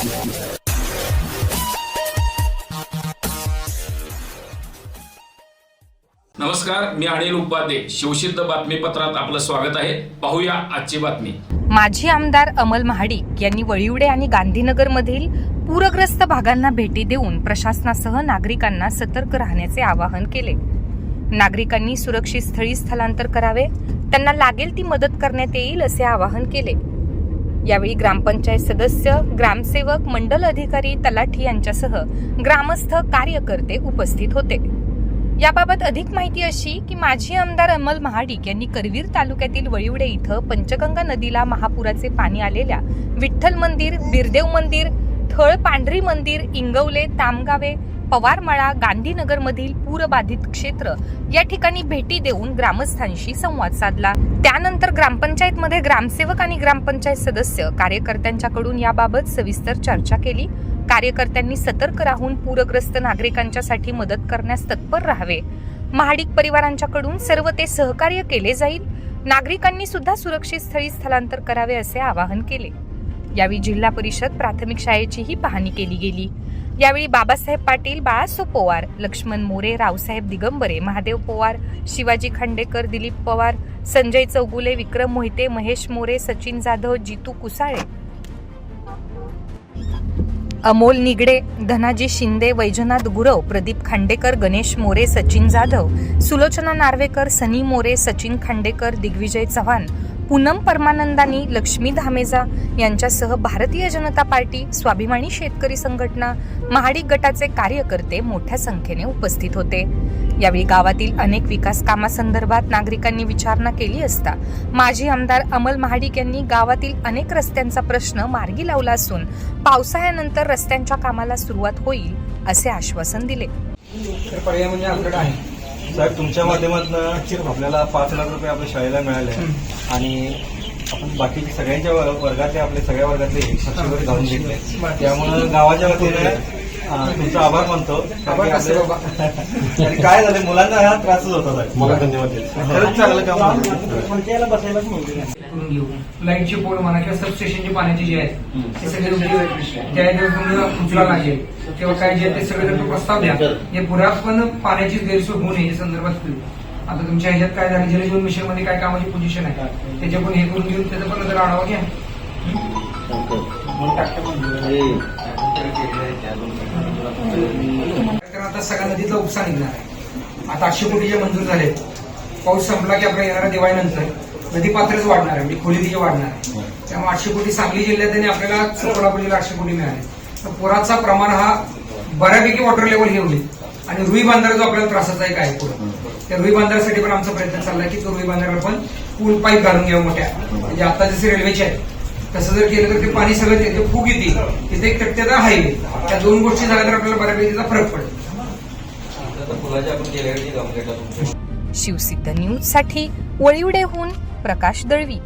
नमस्कार मी अनिल उपाध्ये. शिवसिद्ध बातमीपत्रात आपलं स्वागत आहे. पाहूया आजची बातमी. माजी आमदार अमल महाडिक यांनी वळिवडे आणि गांधीनगरमधील पूरग्रस्त भागांना भेटी देऊन प्रशासनासह नागरिकांना सतर्क राहण्याचे आवाहन केले. नागरिकांनी सुरक्षित स्थळी स्थलांतर करावे. त्यांना लागेल ती मदत करण्यात येईल असे आवाहन केले. यावेळी ग्रामपंचायत सदस्य ग्रामसेवक मंडल अधिकारी तलाठी यांच्यासह ग्रामस्थ कार्यकर्ते उपस्थित होते. याबाबत अधिक माहिती अशी की माजी आमदार अमल महाडिक यांनी करवीर तालुक्यातील वळिवडे इथं पंचगंगा नदीला महापुराचे पाणी आलेल्या विठ्ठल मंदिर बिरदेव मंदिर थळ पांढरी मंदिर इंगवले तामगावे पवारमाळा गांधीनगरमधील पूरबाधित क्षेत्र या ठिकाणी भेटी देऊन ग्रामस्थांशी संवाद साधला. त्यानंतर ग्रामपंचायतमध्ये ग्रामसेवक आणि ग्रामपंचायत सदस्य कार्यकर्त्यांच्याकडून याबाबत सविस्तर चर्चा केली. कार्यकर्त्यांनी सतर्क राहून पूरग्रस्त नागरिकांच्यासाठी मदत करण्यास तत्पर राहावे. महाडिक परिवारांच्याकडून सर्व ते सहकार्य केले जाईल. नागरिकांनी सुद्धा सुरक्षित स्थळी स्थलांतर करावे असे आवाहन केले. यावेळी जिल्हा परिषद प्राथमिक शाळेचीही पाहणी केली गेली. यावेळी बाबासाहेब पाटील बाळासो पवार लक्ष्मण मोरे रावसाहेब दिगंबरे महादेव पवार शिवाजी खांडेकर दिलीप पवार संजय चौगुले विक्रम मोहिते महेश मोरे सचिन जाधव जितू कुसाळे अमोल निगडे धनाजी शिंदे वैजनाथ गुरव प्रदीप खांडेकर गणेश मोरे सचिन जाधव सुलोचना नार्वेकर सनी मोरे सचिन खांडेकर दिग्विजय चव्हाण पूनम परमानंदानी लक्ष्मी धामेजा यांच्यासह भारतीय जनता पार्टी स्वाभिमानी शेतकरी संघटना महाडिक गटाचे कार्यकर्ते मोठ्या संख्येने उपस्थित होते. यावेळी गावातील अनेक विकास कामासंदर्भात नागरिकांनी विचारणा केली असता माजी आमदार अमल महाडिक यांनी गावातील अनेक रस्त्यांचा प्रश्न मार्गी लावला असून पावसाळ्यानंतर रस्त्यांच्या कामाला सुरुवात होईल असे आश्वासन दिले. पर्याय म्हणजे आमच्याकडे आहे. साहेब तुमच्या माध्यमातून आपल्याला पाच लाख रुपये आपल्या शाळेला मिळाले आणि आपण बाकीचे सगळ्यांच्या वर- वर्गातले आपले सगळ्या वर्गातले साक्षीवर घालून घेतले. त्यामुळं गावाच्या वतीने तुमचा आभार मानतो. आणि काय झालं मुलांना हा त्रासच होता साहेब मला धन्यवाद खरंच चांगलं काम लाईटचे पोल म्हणा किंवा सबस्टेशनचे पाण्याचे जे आहेत ते सगळे उचला लागेल. किंवा काय जे ते सगळे प्रस्ताव द्या. हे पुऱ्यात पण पाण्याची गैरसोय होऊ नये या संदर्भात आता तुमच्या ह्याच्यात काय झालं जलजीवन मिशनमध्ये काय कामाची पोझिशन आहे? त्याच्या पण हे करून घेऊन त्याचा पण जरा आढावा घ्या. कारण आता सगळ्या नदीतला उपसा निघणार आहे. आता आठशे कोटी जे मंजूर झाले पाऊस संपला की आपल्या येणाऱ्या दिवाळीनंतर नदी पात्रच वाढणार आहे म्हणजे खोली तिची वाढणार आहे. त्यामुळे आठशे कोटी सांगली जिल्ह्यात आणि आपल्याला कोल्हापूर आठशे कोटी मिळाले. तर पुराचा प्रमाण हा बऱ्यापैकी वॉटर लेवल हे होईल. आणि रुई बांधारा जो आपल्याला त्रासाचा एक आहे पुढे. त्या रुई बांधारासाठी पण आमचा प्रयत्न चाललाय की तो रुई बांधाराला पण पूल पाईप घालून घ्यावं मोठ्या. म्हणजे आता जसे रेल्वेचे आहेत तसं जर केलं तर ते पाणी सगळं तिथे फुग येते तिथे एक टक्क्याचा हायवे त्या दोन गोष्टी झाल्या तर आपल्याला बऱ्यापैकी त्याचा फरक पडेल. शिवसिद्ध न्यूजसाठी वळिवडेहून प्रकाश दळवी.